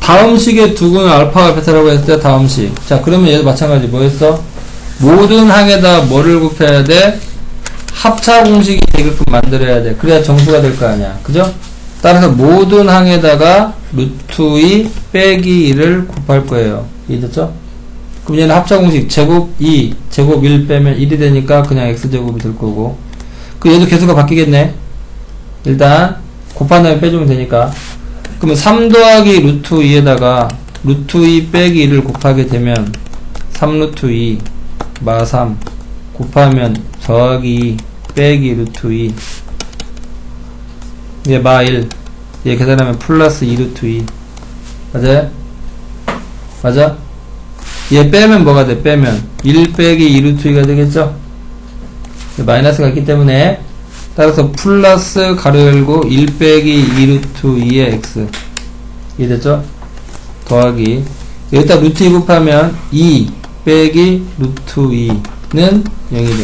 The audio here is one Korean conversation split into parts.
다음 식의 두근은 알파가 베타라고 했을 때 다음 식. 자, 그러면 얘도 마찬가지 뭐였어? 모든 항에다 뭐를 곱해야 돼? 합차 공식이 되게끔 만들어야 돼. 그래야 정수가 될 거 아니야. 그죠? 따라서 모든 항에다가 루트 2 빼기 1을 곱할 거예요. 이해됐죠? 그럼 얘는 합차 공식 제곱 2, 제곱 1 빼면 1이 되니까 그냥 x제곱이 될 거고. 그 얘도 개수가 바뀌겠네. 일단 곱한 다음에 빼주면 되니까. 그러면 3 더하기 루트 2에다가 루트 2 빼기 1을 곱하게 되면 3 루트 2 마 3 곱하면 더하기 2 빼기 루트 2 얘 마 1. 얘 계산하면 플러스 2 루트 2. 맞아요? 맞아? 얘 빼면 뭐가 돼? 빼면 1 빼기 2 루트 2가 되겠죠? 마이너스가 있기 때문에 따라서 플러스 가로 열고 1 빼기 2 루트 2의 x 이해됐죠? 더하기 여기다 루트 2 곱하면 2 빼기 루트 2는 0이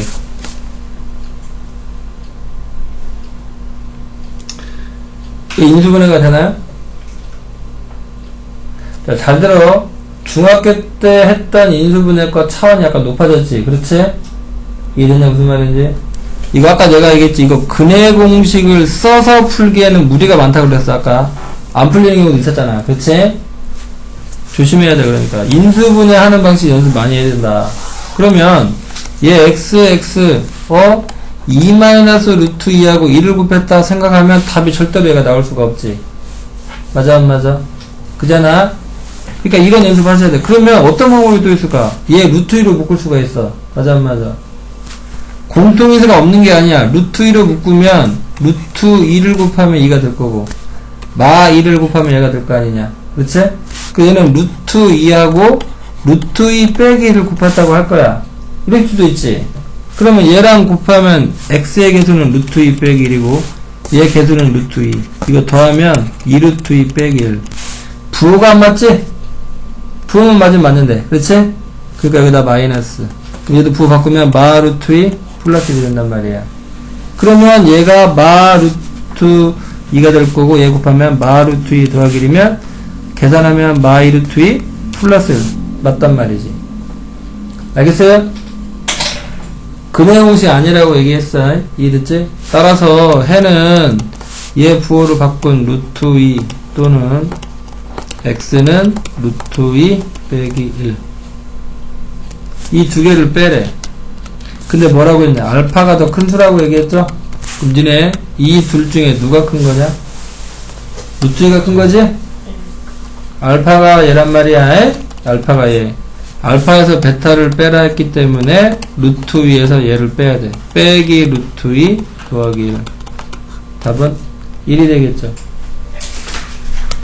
돼 인수분해가 되나요? 자, 잘 들어. 중학교 때 했던 인수분해과 차원이 약간 높아졌지. 그렇지? 이해됐냐, 무슨 말인지? 이거 아까 내가 얘기했지. 이거 근해 공식을 써서 풀기에는 무리가 많다고 그랬어, 아까. 안 풀리는 경우도 있었잖아. 그렇지? 조심해야 돼, 그러니까. 인수분해 하는 방식 연습 많이 해야 된다. 그러면, 얘 x, x, 어? 2 마이너스 루트 2하고 1을 곱했다 생각하면 답이 절대로 얘가 나올 수가 없지. 맞아, 안 맞아? 그잖아? 그러니까 이런 연습 하셔야 돼. 그러면 어떤 방법이 또 있을까? 얘 루트 2로 묶을 수가 있어. 맞아, 안 맞아? 공통인수가 없는 게 아니야. 루트 2로 묶으면 루트 2를 곱하면 2가 될 거고 마 2를 곱하면 얘가 될 거 아니냐. 그렇지? 그 얘는 루트 2하고 루트 2 빼기 1을 곱했다고 할 거야. 이럴 수도 있지. 그러면 얘랑 곱하면 x의 개수는 루트 2 빼기 1이고 얘 개수는 루트 2 이거 더하면 2 루트 2 빼기 1 부호가 안 맞지? 부호는 맞으면 맞는데 그렇지? 그러니까 여기다 마이너스 얘도 부호 바꾸면 마 루트 2 플러스 1이 된단 말이야 그러면 얘가 마 루트 2가 될 거고 얘 곱하면 마 루트 2 더하기 1이면 계산하면 마 2 루트 2 플러스 1 맞단 말이지 알겠어요? 근해 공식 아니라고 얘기했어. 이해됐지? 따라서 해는 얘 부호를 바꾼 루트 2 또는 x는 루트 2 빼기 1. 이 두 개를 빼래. 근데 뭐라고 했냐? 알파가 더 큰 수라고 얘기했죠? 그럼 니네 이 둘 중에 누가 큰 거냐? 루트 2가 큰 거지? 알파가 얘란 말이야. 에? 알파가 얘. 알파에서 베타를 빼라 했기 때문에 루트 위에서 얘를 빼야 돼. 빼기 루트 2 더하기 1. 답은 1이 되겠죠.